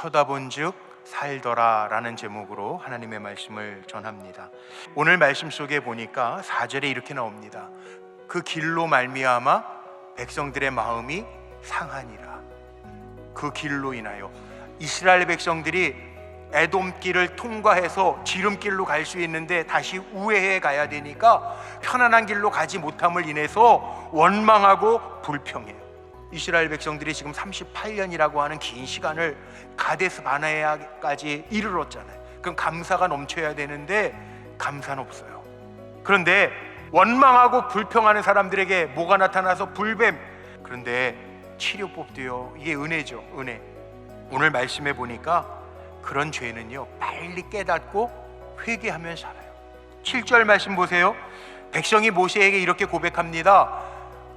쳐다본즉 살더라라는 제목으로 하나님의 말씀을 전합니다. 오늘 말씀 속에 보니까 4절에 이렇게 나옵니다. 그 길로 말미암아 백성들의 마음이 상하니라. 그 길로 인하여 이스라엘 백성들이 에돔길을 통과해서 지름길로 갈 수 있는데 다시 우회해 가야 되니까 편안한 길로 가지 못함을 인해서 원망하고 불평해요. 이스라엘 백성들이 지금 38년이라고 하는 긴 시간을 가데스 바네아까지 이르렀잖아요. 그럼 감사가 넘쳐야 되는데 감사는 없어요. 그런데 원망하고 불평하는 사람들에게 뭐가 나타나서 불뱀. 그런데 치료법도요. 이게 은혜죠. 은혜. 오늘 말씀해 보니까 그런 죄는요. 빨리 깨닫고 회개하면 살아요. 7절 말씀 보세요. 백성이 모세에게 이렇게 고백합니다.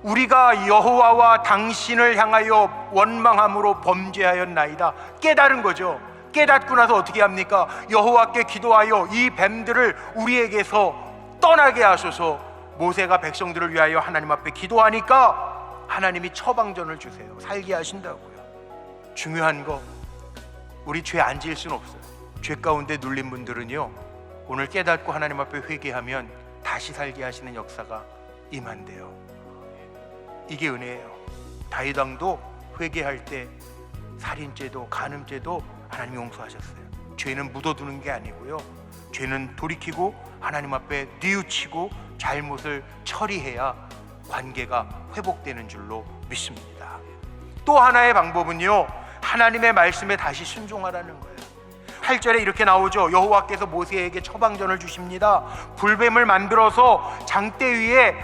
우리가 여호와와 당신을 향하여 원망함으로 범죄하였나이다. 깨달은 거죠. 깨닫고 나서 어떻게 합니까? 여호와께 기도하여 이 뱀들을 우리에게서 떠나게 하소서. 모세가 백성들을 위하여 하나님 앞에 기도하니까 하나님이 처방전을 주세요. 살게 하신다고요. 중요한 거 우리 죄 안 지을 수는 없어요. 죄 가운데 눌린 분들은요. 오늘 깨닫고 하나님 앞에 회개하면 다시 살게 하시는 역사가 임한대요. 이게 은혜예요. 다윗 왕도 회개할 때 살인죄도 간음죄도 하나님 용서하셨어요. 죄는 묻어두는 게 아니고요. 죄는 돌이키고 하나님 앞에 뉘우치고 잘못을 처리해야 관계가 회복되는 줄로 믿습니다. 또 하나의 방법은요. 하나님의 말씀에 다시 순종하라는 거예요. 8절에 이렇게 나오죠. 여호와께서 모세에게 처방전을 주십니다. 불뱀을 만들어서 장대 위에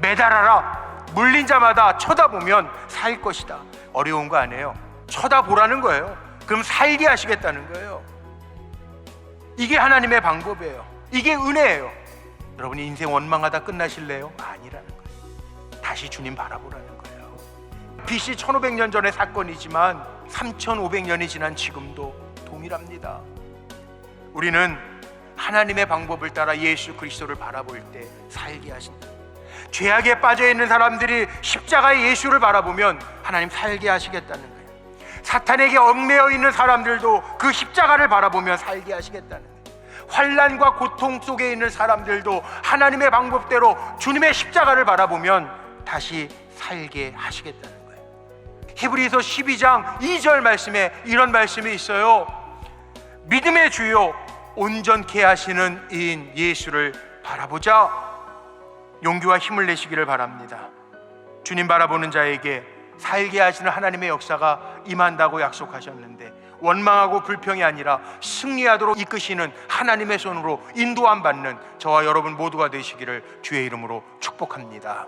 매달아라. 물린 자마다 쳐다보면 살 것이다. 어려운 거 아니에요. 쳐다보라는 거예요. 그럼 살게 하시겠다는 거예요. 이게 하나님의 방법이에요. 이게 은혜예요. 여러분 인생 원망하다 끝나실래요? 아니라는 거예요. 다시 주님 바라보라는 거예요. BC 1500년 전의 사건이지만 3500년이 지난 지금도 동일합니다. 우리는 하나님의 방법을 따라 예수 그리스도를 바라볼 때 살게 하신다. 죄악에 빠져 있는 사람들이 십자가의 예수를 바라보면 하나님 살게 하시겠다는 거예요. 사탄에게 얽매여 있는 사람들도 그 십자가를 바라보면 살게 하시겠다는. 환란과 고통 속에 있는 사람들도 하나님의 방법대로 주님의 십자가를 바라보면 다시 살게 하시겠다는 거예요. 히브리서 12장 2절 말씀에 이런 말씀이 있어요. 믿음의 주요 온전케 하시는 이인 예수를 바라보자. 용기와 힘을 내시기를 바랍니다. 주님 바라보는 자에게 살게 하시는 하나님의 역사가 임한다고 약속하셨는데 원망하고 불평이 아니라 승리하도록 이끄시는 하나님의 손으로 인도함 받는 저와 여러분 모두가 되시기를 주의 이름으로 축복합니다.